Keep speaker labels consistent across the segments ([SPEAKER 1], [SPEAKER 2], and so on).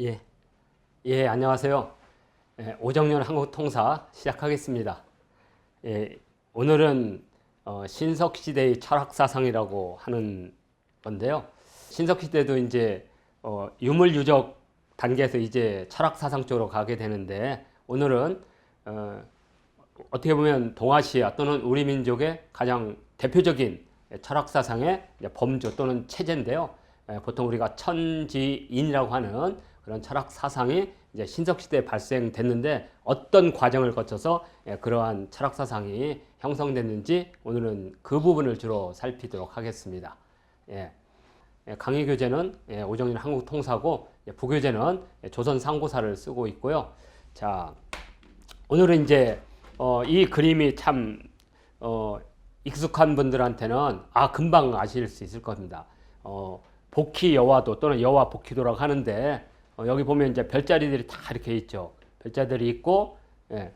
[SPEAKER 1] 예, 예, 안녕하세요. 예, 오정연 한국통사 시작하겠습니다. 예, 오늘은 어, 신석시대의 철학사상이라고 하는 건데요. 신석시대도 이제 어, 유물유적 단계에서 이제 철학사상 쪽으로 가게 되는데 오늘은 어, 어떻게 보면 동아시아 또는 우리 민족의 가장 대표적인 철학사상의 범주 또는 체제인데요. 에, 보통 우리가 천지인이라고 하는 그런 철학 사상이 이제 신석 시대에 발생됐는데 어떤 과정을 거쳐서 예, 그러한 철학 사상이 형성됐는지 오늘은 그 부분을 주로 살피도록 하겠습니다. 예. 예, 강의 교재는 예, 오정인 한국 통사고 예, 부교재는 예, 조선 상고사를 쓰고 있고요. 자, 오늘은 이제 어, 이 그림이 참 어, 익숙한 분들한테는 아 금방 아실 수 있을 겁니다. 어, 복희 여화도 또는 여화 복희도라고 하는데 어, 여기 보면 이제 별자리들이 다 이렇게 있죠. 별자들이 있고 예,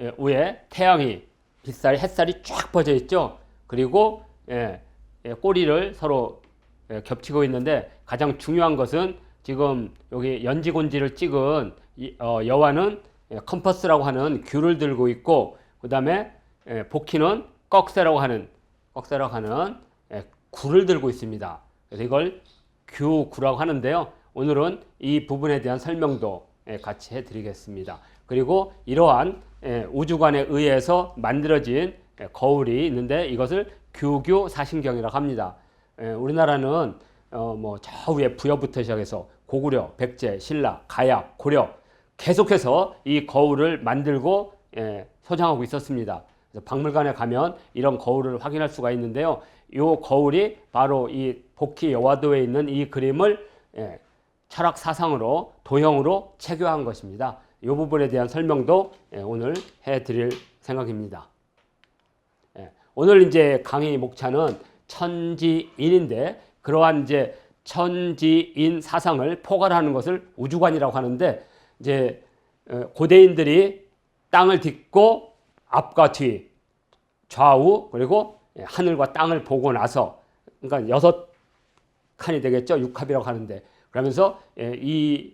[SPEAKER 1] 예, 위에 태양이 빛살 햇살이 쫙 퍼져 있죠. 그리고 예, 예, 꼬리를 서로 예, 겹치고 있는데 가장 중요한 것은 지금 여기 연지곤지를 찍은 이, 어, 여화는 예, 컴퍼스라고 하는 귤을 들고 있고 그 다음에 예, 복희는 꺽쇠라고 하는 꺽쇠라고 하는 예, 굴을 들고 있습니다. 그래서 이걸 규구라고 하는데요. 오늘은 이 부분에 대한 설명도 예, 같이 해드리겠습니다. 그리고 이러한 예, 우주관에 의해서 만들어진 예, 거울이 있는데 이것을 규규 사신경이라고 합니다. 예, 우리나라는 어, 뭐저 위에 부여부터 시작해서 고구려, 백제, 신라, 가약, 고려 계속해서 이 거울을 만들고 예, 소장하고 있었습니다. 그래서 박물관에 가면 이런 거울을 확인할 수가 있는데요. 이 거울이 바로 이 복희 여화도에 있는 이 그림을 예, 철학 사상으로 도형으로 체교한 것입니다. 이 부분에 대한 설명도 예, 오늘 해드릴 생각입니다. 예, 오늘 이제 강의 목차는 천지인인데 그러한 이제 천지인 사상을 포괄하는 것을 우주관이라고 하는데 이제 어, 고대인들이 땅을 딛고 앞과 뒤, 좌우 그리고 예, 하늘과 땅을 보고 나서 그러니까 여섯 칸이 되겠죠 육합이라고 하는데 그러면서 예, 이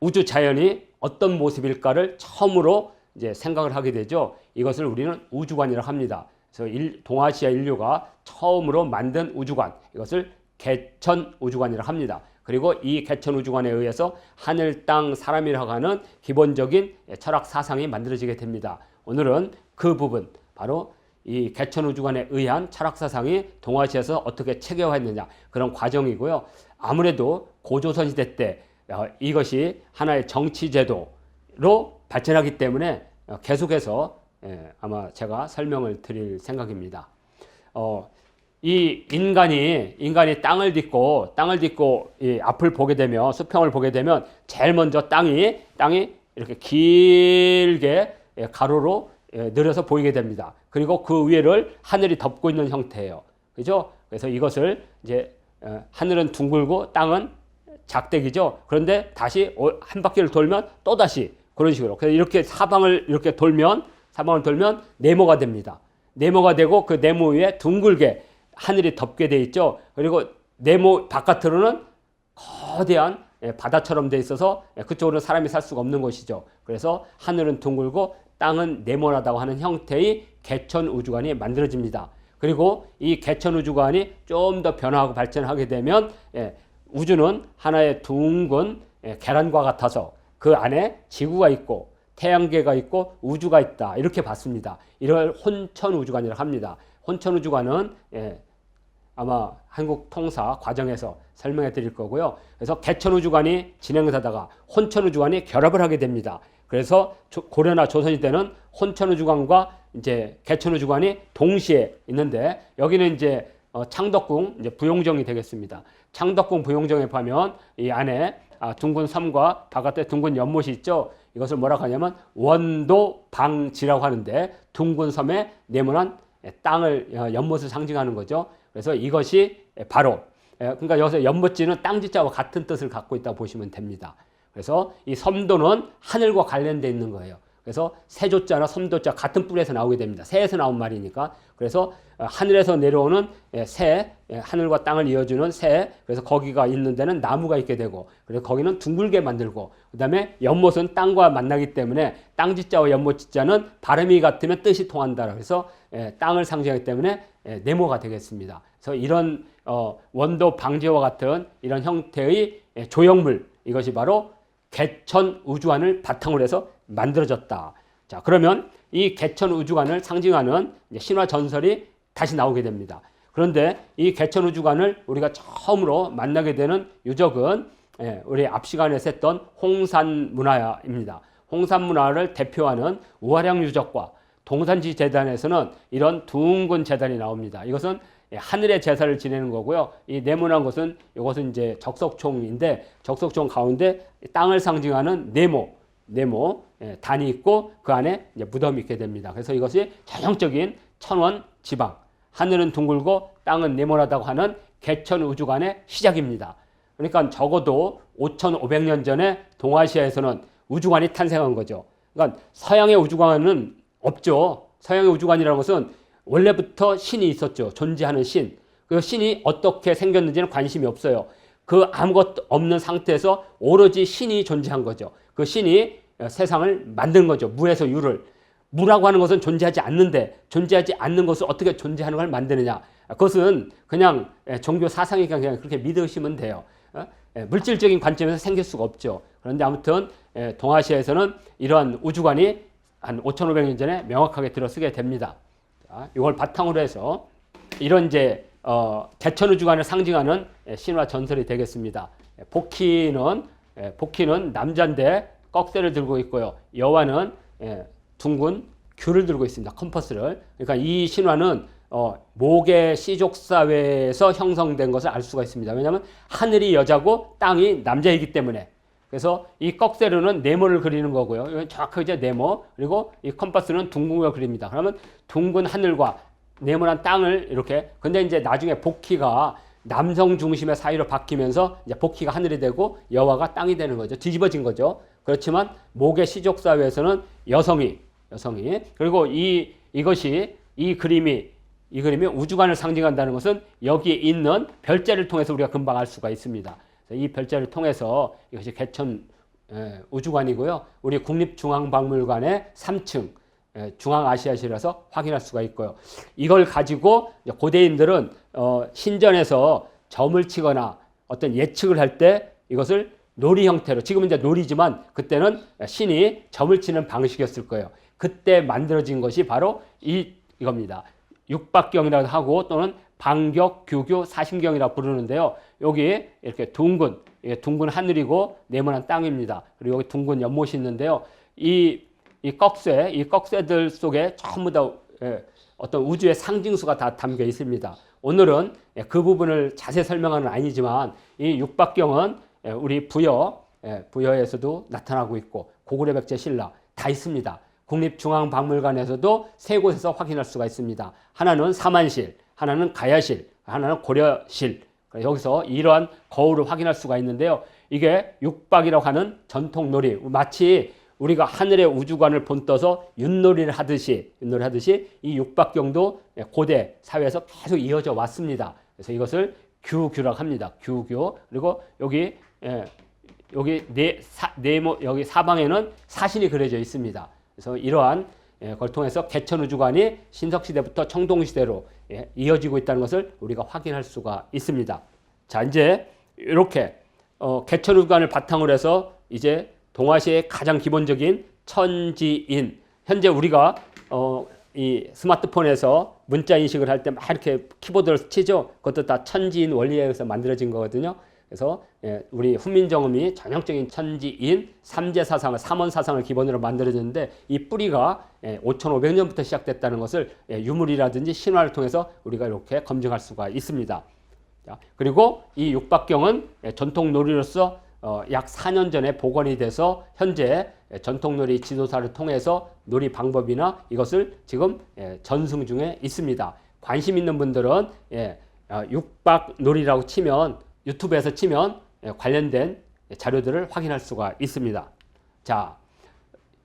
[SPEAKER 1] 우주 자연이 어떤 모습일까를 처음으로 이제 생각을 하게 되죠. 이것을 우리는 우주관이라고 합니다. 그래서 일, 동아시아 인류가 처음으로 만든 우주관 이것을 개천 우주관이라고 합니다. 그리고 이 개천 우주관에 의해서 하늘, 땅, 사람이라고 하는 기본적인 철학 사상이 만들어지게 됩니다. 오늘은 그 부분 바로 이 개천 우주관에 의한 철학 사상이 동아시아에서 어떻게 체계화했느냐 그런 과정이고요. 아무래도 고조선 시대 때 어, 이것이 하나의 정치 제도로 발전하기 때문에 어, 계속해서 예, 아마 제가 설명을 드릴 생각입니다. 어, 이 인간이 인간이 땅을 딛고 땅을 딛고 이 앞을 보게 되면 수평을 보게 되면 제일 먼저 땅이 땅이 이렇게 길게 예, 가로로 예, 늘어서 보이게 됩니다. 그리고 그 위를 하늘이 덮고 있는 형태예요. 그죠? 그래서 이것을 이제 어, 하늘은 둥글고 땅은 작대기죠. 그런데 다시 어, 한 바퀴를 돌면 또 다시 그런 식으로. 그래서 이렇게 사방을 이렇게 돌면 사방을 돌면 네모가 됩니다. 네모가 되고 그 네모 위에 둥글게 하늘이 덮게 돼 있죠. 그리고 네모 바깥으로는 거대한 예, 바다처럼 돼 있어서 예, 그쪽으로는 사람이 살 수가 없는 곳이죠. 그래서 하늘은 둥글고 땅은 네모나다고 하는 형태의 개천 우주관이 만들어집니다. 그리고 이 개천 우주관이 좀 더 변화하고 발전하게 되면 예, 우주는 하나의 둥근 예, 계란과 같아서 그 안에 지구가 있고 태양계가 있고 우주가 있다 이렇게 봤습니다. 이걸 혼천 우주관이라고 합니다. 혼천 우주관은 예, 아마 한국 통사 과정에서 설명해 드릴 거고요. 그래서 개천 우주관이 진행하다가 혼천 우주관이 결합을 하게 됩니다. 그래서 고려나 조선시대는 혼천 우주관과 이제 개천 우주관이 동시에 있는데 여기는 이제 어, 창덕궁 이제 부용정이 되겠습니다. 창덕궁 부용정에 보면 이 안에 아, 둥근 섬과 바깥에 둥근 연못이 있죠. 이것을 뭐라고 하냐면 원도 방지라고 하는데 둥근 섬에 네모난 땅을 어, 연못을 상징하는 거죠. 그래서 이것이 바로 그러니까 여기서 연못지는 땅지자와 같은 뜻을 갖고 있다고 보시면 됩니다. 그래서 이 섬도는 하늘과 관련돼 있는 거예요. 그래서 세조자나 섬도자 같은 뿔에서 나오게 됩니다. 새에서 나온 말이니까. 그래서 어, 하늘에서 내려오는 예, 새, 예, 하늘과 땅을 이어주는 새. 그래서 거기가 있는 데는 나무가 있게 되고, 그래서 거기는 둥글게 만들고, 그 다음에 연못은 땅과 만나기 때문에 땅지자와 연못지자는 발음이 같으면 뜻이 통한다. 그래서 예, 땅을 상징하기 때문에 예, 네모가 되겠습니다. 그래서 이런 어, 원도 방지와 같은 이런 형태의 예, 조형물 이것이 바로 개천 우주관을 바탕으로 해서 만들어졌다. 자, 그러면 이 개천 우주관을 상징하는 신화 전설이 다시 나오게 됩니다. 그런데 이 개천 우주관을 우리가 처음으로 만나게 되는 유적은 예, 우리 앞 시간에서 했던 홍산 문화입니다. 홍산 문화를 대표하는 우화량 유적과 동산지 재단에서는 이런 둥근 재단이 나옵니다. 이것은 예, 하늘의 제사를 지내는 거고요. 이 네모난 것은 이것은 이제 적석총인데 적석총 가운데 땅을 상징하는 네모, 네모 예, 단이 있고 그 안에 이제 무덤이 있게 됩니다. 그래서 이것이 전형적인 천원 지방, 하늘은 둥글고 땅은 네모나다고 하는 개천 우주관의 시작입니다. 그러니까 적어도 5,500년 전에 동아시아에서는 우주관이 탄생한 거죠. 그러니까 서양의 우주관은 없죠. 서양의 우주관이라는 것은 원래부터 신이 있었죠. 존재하는 신. 그 신이 어떻게 생겼는지는 관심이 없어요. 그 아무것도 없는 상태에서 오로지 신이 존재한 거죠. 그 신이 세상을 만든 거죠. 무에서 유를. 무라고 하는 것은 존재하지 않는데 존재하지 않는 것을 어떻게 존재하는 걸 만드느냐. 그것은 그냥 종교 사상이니까 그냥 그렇게 믿으시면 돼요. 어? 물질적인 관점에서 생길 수가 없죠. 그런데 아무튼 동아시아에서는 이러한 우주관이 한 5,500년 전에 명확하게 들어서게 됩니다. 자, 이걸 바탕으로 해서 이런 이제 어, 개천 우주관을 상징하는 신화 전설이 되겠습니다. 복희는 복희는 남자인데 꺽쇠를 들고 있고요. 여와는 둥근 귤을 들고 있습니다. 컴퍼스를. 그러니까 이 신화는 어, 모계 시족 사회에서 형성된 것을 알 수가 있습니다. 왜냐하면 하늘이 여자고 땅이 남자이기 때문에. 그래서 이 꺽쇠로는 네모를 그리는 거고요. 정확하게 네모. 그리고 이 컴퍼스는 둥근 걸 그립니다. 그러면 둥근 하늘과 네모난 땅을 이렇게. 근데 이제 나중에 복희가 남성 중심의 사회로 바뀌면서 이제 복희가 하늘이 되고 여와가 땅이 되는 거죠. 뒤집어진 거죠. 그렇지만 모계 시족 사회에서는 여성이 여성이 그리고 이 이것이 이 그림이 이 그림이 우주관을 상징한다는 것은 여기에 있는 별자를 통해서 우리가 금방 알 수가 있습니다. 이 별자를 통해서 이것이 개천 우주관이고요. 우리 국립중앙박물관의 3층 중앙아시아실에서 확인할 수가 있고요. 이걸 가지고 고대인들은 어, 신전에서 점을 치거나 어떤 예측을 할 때 이것을 놀이 형태로 지금은 이제 놀이지만 그때는 신이 점을 치는 방식이었을 거예요. 그때 만들어진 것이 바로 이 이겁니다. 육박경이라고 하고 또는 방격, 규교, 사신경이라고 부르는데요. 여기 이렇게 둥근, 둥근 하늘이고 네모난 땅입니다. 그리고 여기 둥근 연못이 있는데요. 이, 이 꺽쇠, 이 꺽쇠들 속에 전부 다 예, 어떤 우주의 상징수가 다 담겨 있습니다. 오늘은 예, 그 부분을 자세히 설명하는 아니지만 이 육박경은 예, 우리 부여, 예, 부여에서도 나타나고 있고 고구려 백제 신라 다 있습니다. 국립중앙박물관에서도 세 곳에서 확인할 수가 있습니다. 하나는 사만실, 하나는 가야실, 하나는 고려실. 여기서 이러한 거울을 확인할 수가 있는데요. 이게 육박이라고 하는 전통 놀이. 마치 우리가 하늘의 우주관을 본떠서 윷놀이를 하듯이, 윷놀이 하듯이 이 육박경도 고대 사회에서 계속 이어져 왔습니다. 그래서 이것을 규규라고 합니다. 규규. 그리고 여기, 예, 여기 네, 사, 네모, 여기 사방에는 사신이 그려져 있습니다. 그래서 이러한 예, 걸 통해서 개천우주관이 신석시대부터 청동시대로 예, 이어지고 있다는 것을 우리가 확인할 수가 있습니다. 자, 이제 이렇게 어, 개천우주관을 바탕으로 해서 이제 동아시아의 가장 기본적인 천지인 현재 우리가 어, 이 스마트폰에서 문자 인식을 할 때 막 이렇게 키보드를 치죠. 그것도 다 천지인 원리에 의해서 만들어진 거거든요. 그래서 예, 우리 훈민정음이 전형적인 천지인 삼재 사상을 삼원 사상을 기본으로 만들어졌는데 이 뿌리가 5,500년부터 예, 시작됐다는 것을 예, 유물이라든지 신화를 통해서 우리가 이렇게 검증할 수가 있습니다. 그리고 이 육박경은 전통 놀이로서 어, 약 4년 전에 복원이 돼서 현재 전통놀이 지도사를 통해서 놀이 방법이나 이것을 지금 전승 중에 있습니다. 관심 있는 분들은 어, 육박놀이라고 치면 유튜브에서 치면 관련된 자료들을 확인할 수가 있습니다. 자,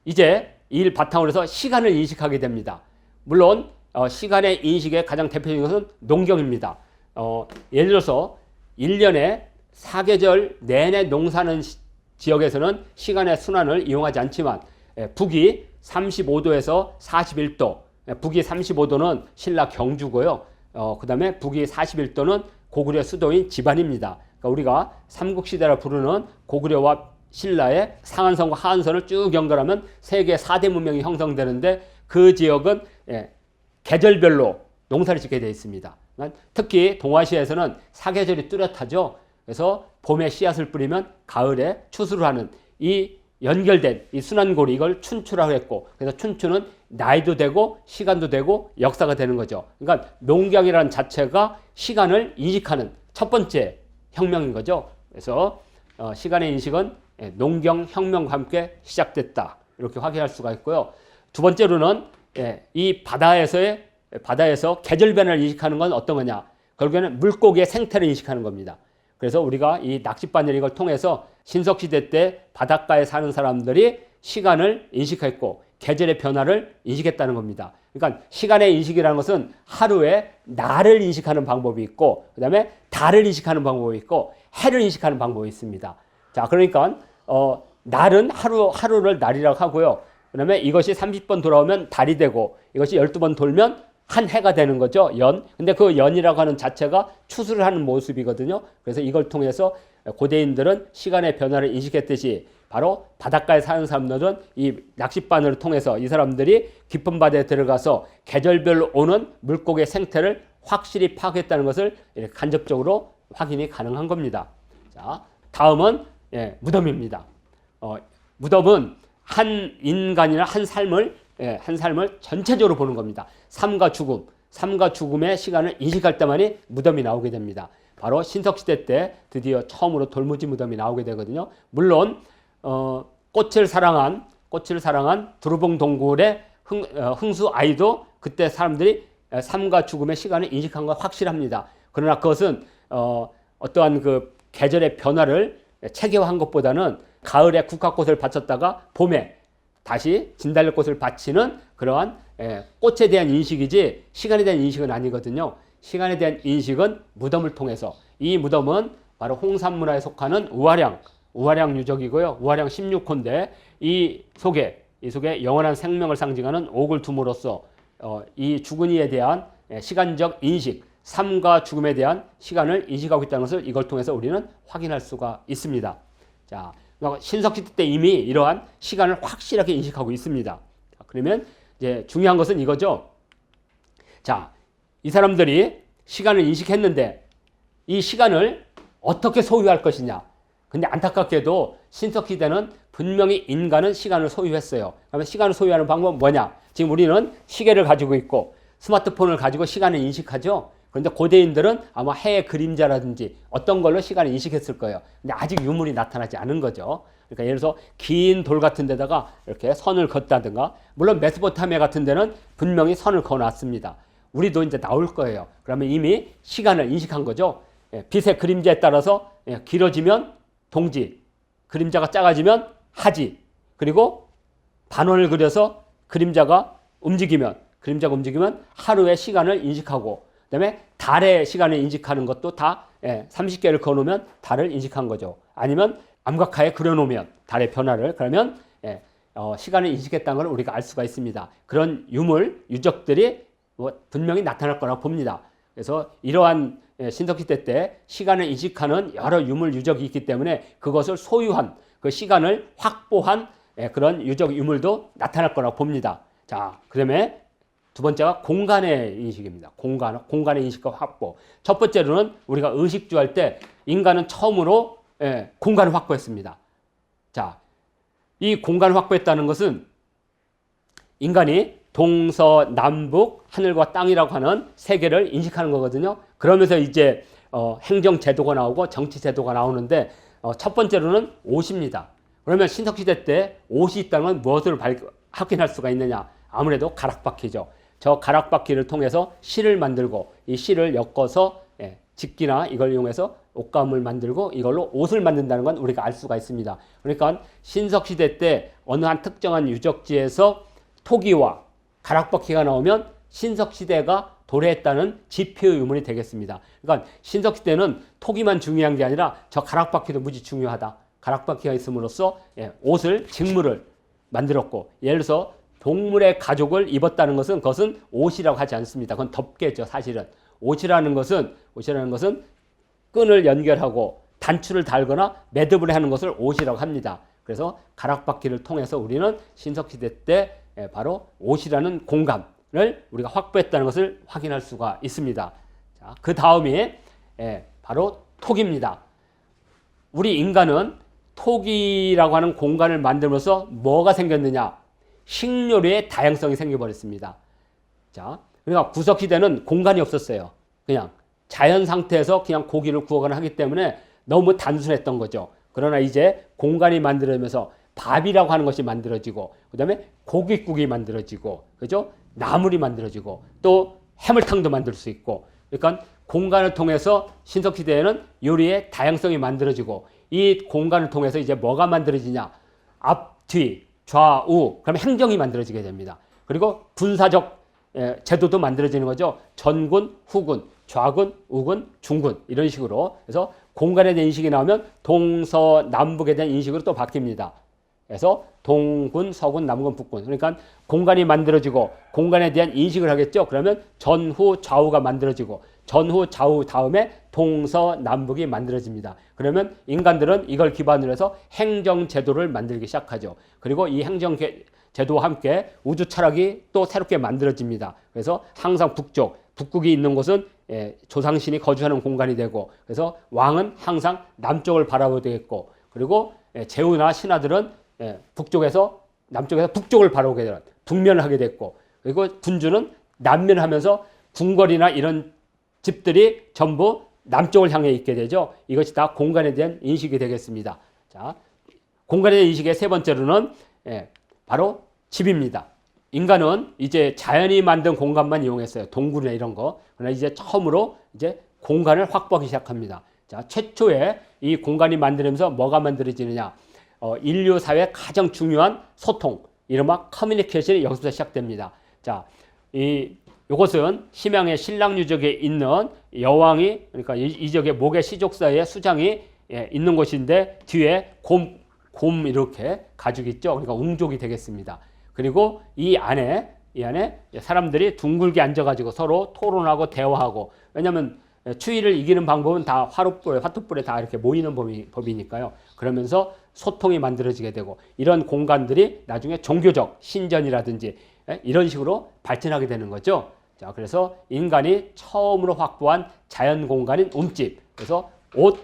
[SPEAKER 1] 이제 이를 바탕으로 해서 시간을 인식하게 됩니다. 물론 어, 시간의 인식의 가장 대표적인 것은 농경입니다. 어, 예를 들어서 1년에 사계절 내내 농사는 시, 지역에서는 시간의 순환을 이용하지 않지만 예, 북이 35도에서 41도, 예, 북이 35도는 신라 경주고요. 어, 그 다음에 북이 41도는 고구려 수도인 지반입니다. 그러니까 우리가 삼국시대라 부르는 고구려와 신라의 상한선과 하한선을 쭉 연결하면 세계 4대 문명이 형성되는데 그 지역은 예, 계절별로 농사를 짓게 되어 있습니다. 그러니까 특히 동아시아에서는 사계절이 뚜렷하죠. 그래서 봄에 씨앗을 뿌리면 가을에 추수를 하는 이 연결된 이 순환고리 이걸 춘추라고 했고 그래서 춘추는 나이도 되고 시간도 되고 역사가 되는 거죠. 그러니까 농경이라는 자체가 시간을 인식하는 첫 번째 혁명인 거죠. 그래서 어, 시간의 인식은 예, 농경 혁명과 함께 시작됐다 이렇게 확인할 수가 있고요. 두 번째로는 예, 이 바다에서의 바다에서 계절 변화를 인식하는 건 어떤 거냐? 결국에는 물고기의 생태를 인식하는 겁니다. 그래서 우리가 이 낚싯바늘 이걸 통해서 신석 시대 때 바닷가에 사는 사람들이 시간을 인식했고 계절의 변화를 인식했다는 겁니다. 그러니까 시간의 인식이라는 것은 하루에 날을 인식하는 방법이 있고 그다음에 달을 인식하는 방법이 있고 해를 인식하는 방법이 있습니다. 자, 그러니까 어 날은 하루 하루를 날이라고 하고요. 그다음에 이것이 30번 돌아오면 달이 되고 이것이 12번 돌면 한 해가 되는 거죠. 연. 근데 그 연이라고 하는 자체가 추수를 하는 모습이거든요. 그래서 이걸 통해서 고대인들은 시간의 변화를 인식했듯이 바로 바닷가에 사는 사람들은 이 낚싯바늘을 통해서 이 사람들이 깊은 바다에 들어가서 계절별로 오는 물고기의 생태를 확실히 파악했다는 것을 간접적으로 확인이 가능한 겁니다. 자, 다음은 예, 무덤입니다. 어, 무덤은 한 인간이나 한 삶을 예, 한 삶을 전체적으로 보는 겁니다. 삶과 죽음, 삶과 죽음의 시간을 인식할 때만이 무덤이 나오게 됩니다. 바로 신석시대 때 드디어 처음으로 돌무지 무덤이 나오게 되거든요. 물론 어, 꽃을 사랑한 꽃을 사랑한 두루봉 동굴의 흥, 어, 흥수 아이도 그때 사람들이 삶과 죽음의 시간을 인식한 건 확실합니다. 그러나 그것은 어, 어떠한 그 계절의 변화를 체계화한 것보다는 가을에 국화꽃을 바쳤다가 봄에 다시 진달래꽃을 바치는 그러한 예, 꽃에 대한 인식이지 시간에 대한 인식은 아니거든요. 시간에 대한 인식은 무덤을 통해서 이 무덤은 바로 홍산문화에 속하는 우화량, 우화량 유적이고요. 우화량 16호인데 이 속에 이 속에 영원한 생명을 상징하는 옥을 둠으로써 어, 이 죽은 이에 대한 예, 시간적 인식, 삶과 죽음에 대한 시간을 인식하고 있다는 것을 이걸 통해서 우리는 확인할 수가 있습니다. 자, 그러니까 신석시대 때 이미 이러한 시간을 확실하게 인식하고 있습니다. 자, 그러면 이제 중요한 것은 이거죠. 자, 이 사람들이 시간을 인식했는데 이 시간을 어떻게 소유할 것이냐. 근데 안타깝게도 신석시대는 분명히 인간은 시간을 소유했어요. 그러면 시간을 소유하는 방법은 뭐냐? 지금 우리는 시계를 가지고 있고 스마트폰을 가지고 시간을 인식하죠. 그런데 고대인들은 아마 해의 그림자라든지 어떤 걸로 시간을 인식했을 거예요. 근데 아직 유물이 나타나지 않은 거죠. 그러니까 예를 들어서 긴 돌 같은 데다가 이렇게 선을 걷다든가 물론 메소포타미아 같은 데는 분명히 선을 그어 놨습니다. 우리도 이제 나올 거예요. 그러면 이미 시간을 인식한 거죠. 예, 빛의 그림자에 따라서 예, 길어지면 동지, 그림자가 작아지면 하지, 그리고 반원을 그려서 그림자가 움직이면 그림자가 움직이면 하루의 시간을 인식하고 그다음에 달의 시간을 인식하는 것도 다 예, 30개를 그어놓으면 달을 인식한 거죠. 아니면 암각하에 그려놓으면 달의 변화를 그러면 예, 어, 시간을 인식했다는 걸 우리가 알 수가 있습니다. 그런 유물 유적들이 뭐 분명히 나타날 거라고 봅니다. 그래서 이러한 예, 신석시대 때 시간을 인식하는 여러 유물 유적이 있기 때문에 그것을 소유한 그 시간을 확보한 예, 그런 유적 유물도 나타날 거라고 봅니다. 자, 그다음에 두 번째가 공간의 인식입니다. 공간, 공간의 인식과 확보. 첫 번째로는 우리가 의식주 할 때 인간은 처음으로 예, 공간을 확보했습니다. 자, 이 공간을 확보했다는 것은 인간이 동서 남북 하늘과 땅이라고 하는 세계를 인식하는 거거든요. 그러면서 이제 어, 행정 제도가 나오고 정치 제도가 나오는데 어, 첫 번째로는 옷입니다. 그러면 신석시대 때 옷이 있다는 건 무엇을 발, 확인할 수가 있느냐? 아무래도 가락바퀴죠. 저 가락바퀴를 통해서 실을 만들고 이 실을 엮어서 예, 직기나 이걸 이용해서 옷감을 만들고 이걸로 옷을 만든다는 건 우리가 알 수가 있습니다. 그러니까 신석 시대 때 어느 한 특정한 유적지에서 토기와 가락바퀴가 나오면 신석 시대가 도래했다는 지표 의문이 되겠습니다. 그러니까 신석 시대는 토기만 중요한 게 아니라 저 가락바퀴도 무지 중요하다. 가락바퀴가 있음으로써 예, 옷을 직물을 만들었고 예를 들어서 동물의 가죽을 입었다는 것은 그것은 옷이라고 하지 않습니다. 그건 덮개죠, 사실은. 옷이라는 것은 옷이라는 것은 끈을 연결하고 단추를 달거나 매듭을 하는 것을 옷이라고 합니다. 그래서 가락바퀴를 통해서 우리는 신석시대 때 예, 바로 옷이라는 공간을 우리가 확보했다는 것을 확인할 수가 있습니다. 자, 그 다음이 예, 바로 톡입니다. 우리 인간은 톡이라고 하는 공간을 만들면서 뭐가 생겼느냐? 식료류의 다양성이 생겨버렸습니다. 자, 그러니까 구석시대는 공간이 없었어요. 그냥 자연 상태에서 그냥 고기를 구워거나 하기 때문에 너무 단순했던 거죠. 그러나 이제 공간이 만들어지면서 밥이라고 하는 것이 만들어지고, 그 다음에 고깃국이 만들어지고, 그죠? 나물이 만들어지고, 또 해물탕도 만들 수 있고, 그러니까 공간을 통해서 신석시대에는 요리의 다양성이 만들어지고, 이 공간을 통해서 이제 뭐가 만들어지냐? 앞, 뒤, 좌우, 그럼 행정이 만들어지게 됩니다. 그리고 군사적 예, 제도도 만들어지는 거죠. 전군, 후군, 좌군, 우군, 중군 이런 식으로 그래서 공간에 대한 인식이 나오면 동서 남북에 대한 인식으로 또 바뀝니다. 그래서 동군, 서군, 남군, 북군. 그러니까 공간이 만들어지고 공간에 대한 인식을 하겠죠. 그러면 전후, 좌우가 만들어지고 전후, 좌우 다음에 동서, 남북이 만들어집니다. 그러면 인간들은 이걸 기반으로 해서 행정 제도를 만들기 시작하죠. 그리고 이 행정 제도와 함께 우주 철학이 또 새롭게 만들어집니다. 그래서 항상 북쪽, 북극이 있는 곳은 예, 조상신이 거주하는 공간이 되고 그래서 왕은 항상 남쪽을 바라보게 되겠고 그리고 예, 제후나 신하들은 예, 북쪽에서 남쪽에서 북쪽을 바라보게 되는 북면을 하게 됐고 그리고 군주는 남면을 하면서 궁궐이나 이런 집들이 전부 남쪽을 향해 있게 되죠. 이것이 다 공간에 대한 인식이 되겠습니다. 자, 공간에 대한 인식의 세 번째로는 예, 바로 집입니다. 인간은 이제 자연이 만든 공간만 이용했어요. 동굴이나 이런 거. 그러나 이제 처음으로 이제 공간을 확보하기 시작합니다. 자, 최초에 이 공간이 만들면서 뭐가 만들어지느냐? 어, 인류 사회 가장 중요한 소통, 이른바 커뮤니케이션이 여기서 시작됩니다. 자, 이 이것은 심양의 신랑 유적에 있는 여왕이 그러니까 이 적의 목의 시족사의 수장이 예, 있는 곳인데 뒤에 곰, 곰 이렇게 가죽 있죠. 그러니까 웅족이 되겠습니다. 그리고 이 안에 이 안에 사람들이 둥글게 앉아가지고 서로 토론하고 대화하고 왜냐하면 추위를 이기는 방법은 다 화롯불에 화투불에 다 이렇게 모이는 법이, 법이니까요. 그러면서 소통이 만들어지게 되고 이런 공간들이 나중에 종교적 신전이라든지 이런 식으로 발전하게 되는 거죠. 자, 그래서 인간이 처음으로 확보한 자연 공간인 움집. 그래서 옷,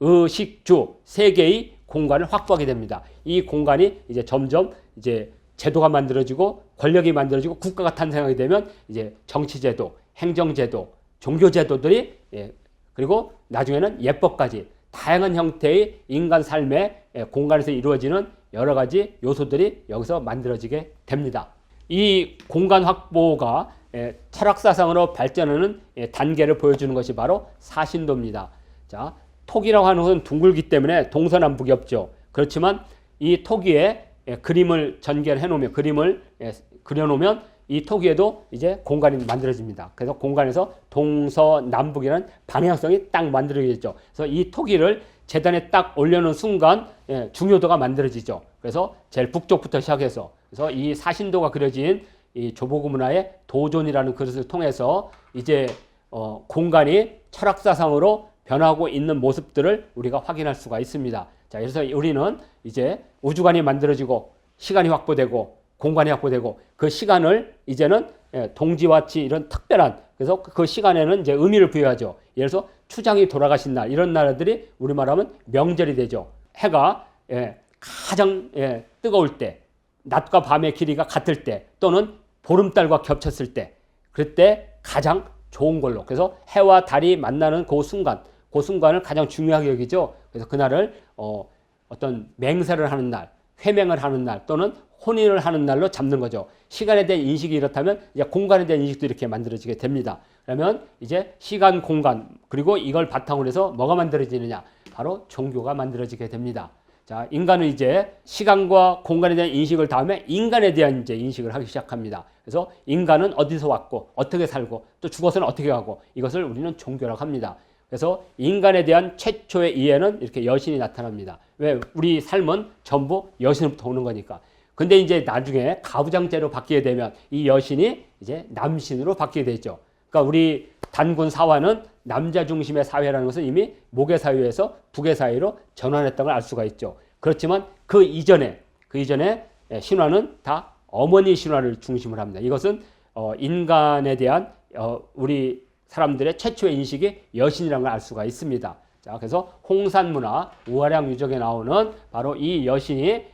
[SPEAKER 1] 의식, 주 세 개의 공간을 확보하게 됩니다. 이 공간이 이제 점점 이제 제도가 만들어지고 권력이 만들어지고 국가가 탄생하게 되면 이제 정치제도, 행정제도, 종교제도들이 예, 그리고 나중에는 예법까지 다양한 형태의 인간 삶의 예, 공간에서 이루어지는 여러 가지 요소들이 여기서 만들어지게 됩니다. 이 공간 확보가 예, 철학 사상으로 발전하는 예, 단계를 보여주는 것이 바로 사신도입니다. 자, 토기라고 하는 것은 둥글기 때문에 동서남북이 없죠. 그렇지만 이 토기에 예, 그림을 전개해 놓으면 그림을 예, 그려 놓으면 이 토기에도 이제 공간이 만들어집니다. 그래서 공간에서 동서남북이라는 방향성이 딱 만들어지죠. 그래서 이 토기를 재단에 딱 올려놓은 순간 예, 중요도가 만들어지죠. 그래서 제일 북쪽부터 시작해서 그래서 이 사신도가 그려진 이 조보구 문화의 도존이라는 그릇을 통해서 이제 어, 공간이 철학사상으로 변하고 있는 모습들을 우리가 확인할 수가 있습니다. 자, 그래서 우리는 이제 우주관이 만들어지고 시간이 확보되고 공간이 확보되고 그 시간을 이제는 예, 동지와치 이런 특별한 그래서 그 시간에는 이제 의미를 부여하죠. 예를 들어서 추장이 돌아가신 날 이런 날들이 우리말 하면 명절이 되죠. 해가 예, 가장 예, 뜨거울 때, 낮과 밤의 길이가 같을 때 또는 보름달과 겹쳤을 때 그때 가장 좋은 걸로 그래서 해와 달이 만나는 그 순간 그 순간을 가장 중요하게 여기죠. 그래서 그날을 어, 어떤 맹세를 하는 날, 회맹을 하는 날 또는 혼인을 하는 날로 잡는 거죠. 시간에 대한 인식이 이렇다면 이제 공간에 대한 인식도 이렇게 만들어지게 됩니다. 그러면 이제 시간, 공간 그리고 이걸 바탕으로 해서 뭐가 만들어지느냐? 바로 종교가 만들어지게 됩니다. 자, 인간은 이제 시간과 공간에 대한 인식을 다음에 인간에 대한 이제 인식을 하기 시작합니다. 그래서 인간은 어디서 왔고 어떻게 살고 또 죽어서는 어떻게 가고 이것을 우리는 종교라고 합니다. 그래서 인간에 대한 최초의 이해는 이렇게 여신이 나타납니다. 왜? 우리 삶은 전부 여신으로부터 오는 거니까. 근데 이제 나중에 가부장제로 바뀌게 되면 이 여신이 이제 남신으로 바뀌게 되죠. 그러니까 우리 단군 사화는 남자 중심의 사회라는 것은 이미 목의 사회에서 북의 사회로 전환했다는 걸알 수가 있죠. 그렇지만 그 이전에 그 이전에 신화는 다 어머니 신화를 중심으로 합니다. 이것은 어, 인간에 대한 어, 우리 사람들의 최초의 인식이 여신이라는 걸 알 수가 있습니다. 자, 그래서 홍산문화 우화량 유적에 나오는 바로 이 여신이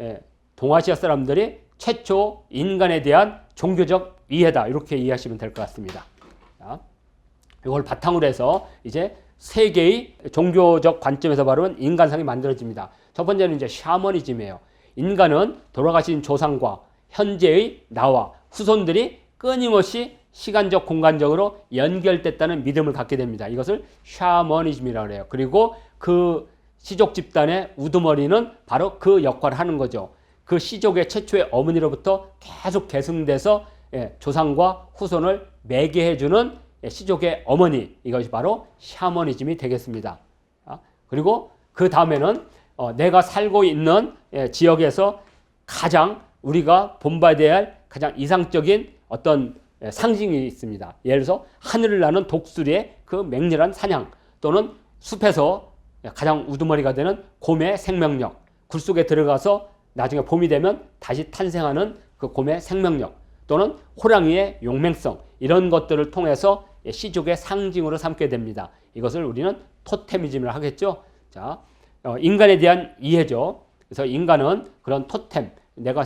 [SPEAKER 1] 예, 동아시아 사람들이 최초 인간에 대한 종교적 이해다 이렇게 이해하시면 될 것 같습니다. 자, 이걸 바탕으로 해서 이제 세 개의 종교적 관점에서 바로 인간상이 만들어집니다. 첫 번째는 이제 샤머니즘이에요. 인간은 돌아가신 조상과 현재의 나와 후손들이 끊임없이 시간적 공간적으로 연결됐다는 믿음을 갖게 됩니다. 이것을 샤머니즘이라고 해요. 그리고 그 시족 집단의 우두머리는 바로 그 역할을 하는 거죠. 그 시족의 최초의 어머니로부터 계속 계승돼서 예, 조상과 후손을 매개해주는 예, 시족의 어머니 이것이 바로 샤머니즘이 되겠습니다. 아, 그리고 그 다음에는 어, 내가 살고 있는 예, 지역에서 가장 우리가 본받아야 할 가장 이상적인 어떤 예, 상징이 있습니다. 예를 들어서 하늘을 나는 독수리의 그 맹렬한 사냥 또는 숲에서 가장 우두머리가 되는 곰의 생명력 굴 속에 들어가서 나중에 봄이 되면 다시 탄생하는 그 곰의 생명력 또는 호랑이의 용맹성 이런 것들을 통해서 시족의 상징으로 삼게 됩니다. 이것을 우리는 토테미즘을 하겠죠. 자, 어, 인간에 대한 이해죠. 그래서 인간은 그런 토템, 내가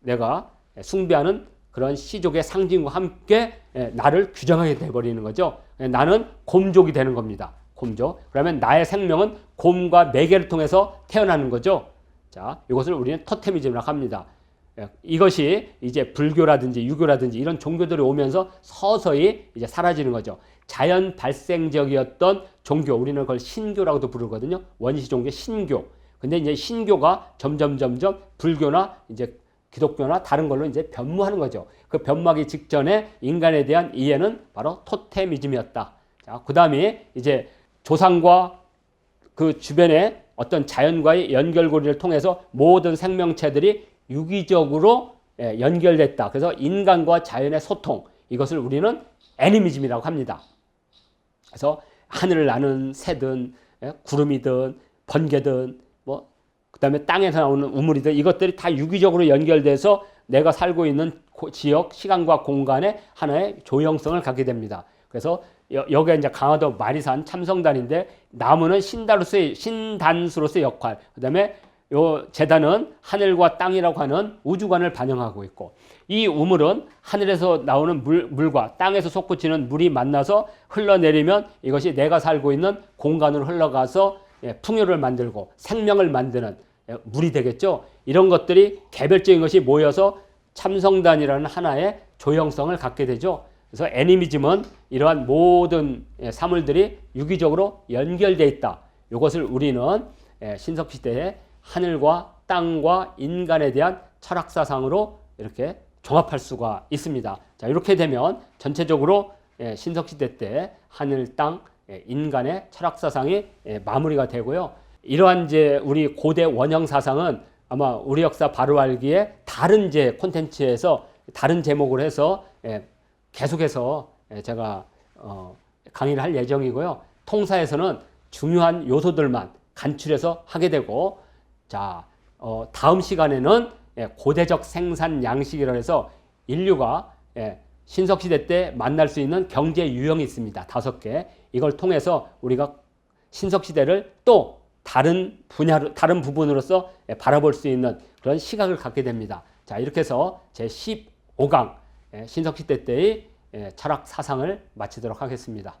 [SPEAKER 1] 내가 숭배하는 그런 시족의 상징과 함께 나를 규정하게 돼버리는 거죠. 나는 곰족이 되는 겁니다. 곰족. 그러면 나의 생명은 곰과 매개를 통해서 태어나는 거죠. 자, 이것을 우리는 토테미즘이라고 합니다. 예, 이것이 이제 불교라든지 유교라든지 이런 종교들이 오면서 서서히 이제 사라지는 거죠. 자연 발생적이었던 종교, 우리는 그걸 신교라고도 부르거든요. 원시 종교 신교. 근데 이제 신교가 점점 점점 불교나 이제 기독교나 다른 걸로 이제 변모하는 거죠. 그 변모하기 직전에 인간에 대한 이해는 바로 토테미즘이었다. 자, 그 다음에 이제 조상과 그 주변에 어떤 자연과의 연결고리를 통해서 모든 생명체들이 유기적으로 예, 연결됐다. 그래서 인간과 자연의 소통 이것을 우리는 애니미즘이라고 합니다. 그래서 하늘을 나는 새든 예, 구름이든 번개든 뭐 그다음에 땅에서 나오는 우물이든 이것들이 다 유기적으로 연결돼서 내가 살고 있는 지역 시간과 공간에 하나의 조형성을 갖게 됩니다. 그래서 여, 기에 이제 강화도 마리산 참성단인데 나무는 신다로서의 신단수로서의 역할, 그다음에 요 재단은 하늘과 땅이라고 하는 우주관을 반영하고 있고 이 우물은 하늘에서 나오는 물, 물과 땅에서 솟구치는 물이 만나서 흘러내리면 이것이 내가 살고 있는 공간으로 흘러가서 예, 풍요를 만들고 생명을 만드는 예, 물이 되겠죠. 이런 것들이 개별적인 것이 모여서 참성단이라는 하나의 조형성을 갖게 되죠. 그래서 애니미즘은 이러한 모든 예, 사물들이 유기적으로 연결되어 있다. 이것을 우리는 예, 신석시대에 하늘과 땅과 인간에 대한 철학사상으로 이렇게 종합할 수가 있습니다. 자, 이렇게 되면 전체적으로 예, 신석시대 때 하늘, 땅, 인간의 철학사상이 마무리가 되고요. 이러한 이제 우리 고대 원형 사상은 아마 우리 역사 바로 알기에 다른 이제 콘텐츠에서 다른 제목을 해서 계속해서 예, 제가 어, 강의를 할 예정이고요. 통사에서는 중요한 요소들만 간추려서 하게 되고 자 어, 다음 시간에는 예, 고대적 생산 양식이라 해서 인류가 예, 신석시대 때 만날 수 있는 경제 유형이 있습니다. 다섯 개. 이걸 통해서 우리가 신석시대를 또 다른 분야로, 다른 부분으로서 바라볼 수 있는 그런 시각을 갖게 됩니다. 자, 이렇게 해서 제 15강 예, 신석시대 때의 예, 철학 사상을 마치도록 하겠습니다.